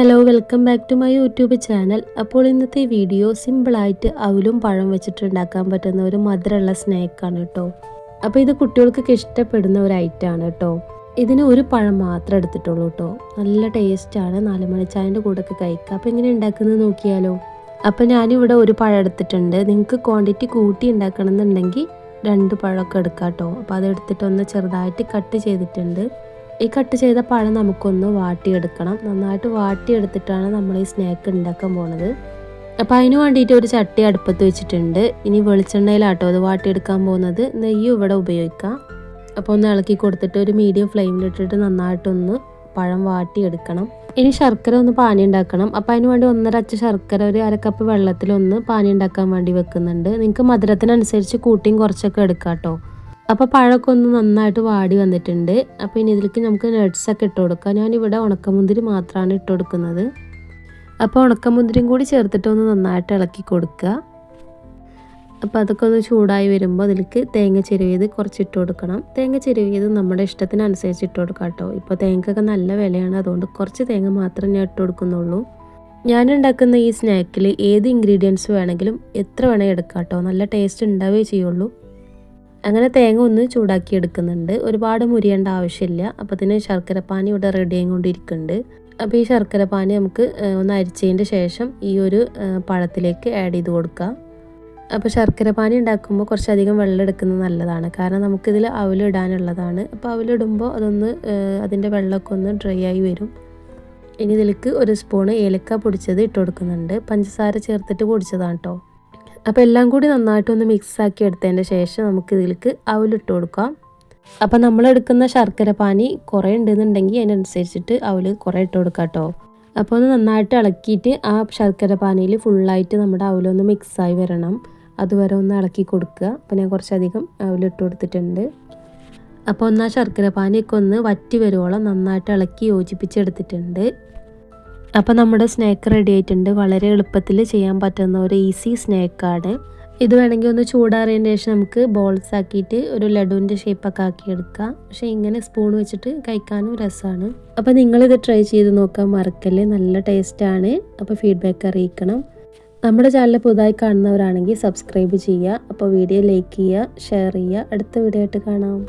Hello welcome back to my YouTube channel അപ്പോൾ ഇന്നത്തെ video സിമ്പിളായിട്ട് അവലും പഴം വെച്ചിട്ട് ഉണ്ടാക്കാൻ പറ്റുന്ന ഒരു മധുരമുള്ള സ്നാക്കാണ് കേട്ടോ. അപ്പോൾ ഇത് കുട്ടികൾക്കൊക്കെ ഇഷ്ടപ്പെടുന്ന ഒരു ഐറ്റമാണ് കേട്ടോ. ഇതിന് ഒരു പഴം മാത്രം എടുത്തിട്ടുള്ളൂ കേട്ടോ. നല്ല ടേസ്റ്റാണ് നാല് മണിച്ചായന്റെ കൂടെയൊക്കെ കഴിക്കുക അപ്പോൾ എങ്ങനെ ഉണ്ടാക്കുന്നത് നോക്കിയാലോ. അപ്പോൾ ഞാനിവിടെ ഒരു പഴം എടുത്തിട്ടുണ്ട്. നിങ്ങൾക്ക് ക്വാണ്ടിറ്റി കൂട്ടി ഉണ്ടാക്കണം എന്നുണ്ടെങ്കിൽ രണ്ട് പഴമൊക്കെ എടുക്കാം കേട്ടോ. അപ്പോൾ അതെടുത്തിട്ടൊന്ന് ചെറുതായിട്ട് കട്ട് ചെയ്തിട്ടുണ്ട്. ഈ കട്ട് ചെയ്ത പഴം നമുക്കൊന്ന് വാട്ടിയെടുക്കണം. നന്നായിട്ട് വാട്ടിയെടുത്തിട്ടാണ് നമ്മൾ ഈ സ്നാക്ക് ഉണ്ടാക്കാൻ പോണത്. അപ്പോൾ അതിന് വേണ്ടിയിട്ട് ഒരു ചട്ടി അടുപ്പത്ത് വെച്ചിട്ടുണ്ട്. ഇനി വെളിച്ചെണ്ണയിലാട്ടോ അത് വാട്ടിയെടുക്കാൻ പോകുന്നത്. നെയ്യും ഇവിടെ ഉപയോഗിക്കാം. അപ്പോൾ ഒന്ന് ഇളക്കി കൊടുത്തിട്ട് ഒരു മീഡിയം ഫ്ലെയിമിലിട്ടിട്ട് നന്നായിട്ടൊന്ന് പഴം വാട്ടിയെടുക്കണം. ഇനി ശർക്കര ഒന്ന് പാനി ഉണ്ടാക്കണം. അപ്പോൾ അതിന് വേണ്ടി ഒന്നര അച്ച ശർക്കര ഒരു അരക്കപ്പ് വെള്ളത്തിലൊന്ന് പാനി ഉണ്ടാക്കാൻ വേണ്ടി വെക്കുന്നുണ്ട്. നിങ്ങൾക്ക് മധുരത്തിനനുസരിച്ച് കൂട്ടിയും കുറച്ചൊക്കെ എടുക്കാം കേട്ടോ അപ്പോൾ പഴമൊക്കെ ഒന്ന് നന്നായിട്ട് വാടി വന്നിട്ടുണ്ട്. അപ്പോൾ ഇനി ഇതിലേക്ക് നമുക്ക് നട്ട്സൊക്കെ ഇട്ട് കൊടുക്കാം. ഞാനിവിടെ ഉണക്കമുന്തിരി മാത്രമാണ് ഇട്ട് കൊടുക്കുന്നത്. അപ്പോൾ ഉണക്കമുന്തിരിയും കൂടി ചേർത്തിട്ട് ഒന്ന് നന്നായിട്ട് ഇളക്കി കൊടുക്കുക അപ്പോൾ അതൊക്കെ ഒന്ന് ചൂടായി വരുമ്പോൾ അതിലേക്ക് തേങ്ങ ചെരുവിയത് കുറച്ച് ഇട്ട് കൊടുക്കണം. തേങ്ങ ചെരുവിയത് നമ്മുടെ ഇഷ്ടത്തിനനുസരിച്ച് ഇട്ട് കൊടുക്കാം കേട്ടോ. ഇപ്പോൾ തേങ്ങക്കൊക്കെ നല്ല വിലയാണ്. അതുകൊണ്ട് കുറച്ച് തേങ്ങ മാത്രം ഞാൻ ഇട്ട് കൊടുക്കുന്നുള്ളൂ. ഞാൻ ഉണ്ടാക്കുന്ന ഈ സ്നാക്കിൽ ഏത് ഇൻഗ്രീഡിയൻസ് വേണമെങ്കിലും എത്ര വേണമെങ്കിൽ എടുക്കാം കേട്ടോ. നല്ല ടേസ്റ്റ് ഉണ്ടാവുകയേ ചെയ്യുള്ളൂ. അങ്ങനെ തേങ്ങ ഒന്ന് ചൂടാക്കി എടുക്കുന്നുണ്ട് ഒരുപാട് മുരിയേണ്ട ആവശ്യമില്ല. അപ്പോൾ ശർക്കര ശർക്കരപ്പാനി ഇവിടെ റെഡി ആയിക്കൊണ്ടിരിക്കുന്നുണ്ട്. അപ്പോൾ ഈ ശർക്കരപ്പാനി നമുക്ക് ഒന്ന് അരിച്ചതിന്റെ ശേഷം ഈ ഒരു പഴത്തിലേക്ക് ആഡ് ചെയ്ത് കൊടുക്കാം. അപ്പോൾ ശർക്കരപ്പാനി ഉണ്ടാക്കുമ്പോൾ കുറച്ചധികം വെള്ളം എടുക്കുന്നത് നല്ലതാണ്. കാരണം നമുക്കിതിൽ അവലിടാനുള്ളതാണ് അപ്പോൾ അവലിടുമ്പോൾ അതൊന്ന് അതിന്റെ വെള്ളമൊക്കെ ഒന്ന് ഡ്രൈ ആയി വരും. ഇനി ഇതിലേക്ക് ഒരു സ്പൂണ് ഏലക്ക പൊടിച്ചത് ഇട്ട് കൊടുക്കുന്നുണ്ട്. പഞ്ചസാര ചേർത്തിട്ട് പൊടിച്ചതാണ് കേട്ടോ അപ്പോൾ എല്ലാം കൂടി നന്നായിട്ട് ഒന്ന് മിക്സ് ആക്കി എടുത്തതിന്റെ ശേഷം നമുക്ക് ഇതിലേക്ക് അവലിട്ട് കൊടുക്കാം. അപ്പോൾ നമ്മളെടുക്കുന്ന ശർക്കര പാനി കുറേ ഉണ്ടെന്നുണ്ടെങ്കിൽ അതിനനുസരിച്ചിട്ട് അവൽ കുറേ ഇട്ട് കൊടുക്കാം കേട്ടോ. അപ്പോൾ ഒന്ന് നന്നായിട്ട് ഇളക്കിയിട്ട് ആ ശർക്കര പാനിയിൽ ഫുള്ളായിട്ട് നമ്മുടെ അവലൊന്ന് മിക്സായി വരണം. അതുവരെ ഒന്ന് ഇളക്കി കൊടുക്കുക. അപ്പോൾ ഞാൻ കുറച്ചധികം അവലിട്ട് കൊടുത്തിട്ടുണ്ട്. അപ്പോൾ ഒന്ന് ആ ശർക്കര പാനിയൊക്കെ ഒന്ന് വറ്റി വരുവോളം നന്നായിട്ട് ഇളക്കി യോജിപ്പിച്ചെടുത്തിട്ടുണ്ട്. അപ്പോൾ നമ്മുടെ സ്നാക്ക് റെഡി ആയിട്ടുണ്ട്. വളരെ എളുപ്പത്തിൽ ചെയ്യാൻ പറ്റുന്ന ഒരു ഈസി സ്നാക്കാണ് ഇത് വേണമെങ്കിൽ ഒന്ന് ചൂടാറിയതിന് ശേഷം നമുക്ക് ബോൾസ് ആക്കിയിട്ട് ഒരു ലഡുവിന്റെ ഷേപ്പൊക്കെ ആക്കി എടുക്കാം പക്ഷേ ഇങ്ങനെ സ്പൂൺ വെച്ചിട്ട് കഴിക്കാനും രസമാണ്. അപ്പോൾ നിങ്ങളിത് ട്രൈ ചെയ്ത് നോക്കാൻ മറക്കല്ലേ? നല്ല ടേസ്റ്റാണ് അപ്പോൾ ഫീഡ്ബാക്ക് അറിയിക്കണം. നമ്മുടെ ചാനൽ പുതുതായി കാണുന്നവരാണെങ്കിൽ സബ്സ്ക്രൈബ് ചെയ്യുക. അപ്പോൾ വീഡിയോ ലൈക്ക് ചെയ്യുക ഷെയർ ചെയ്യുക. അടുത്ത വീഡിയോ ആയിട്ട് കാണാം.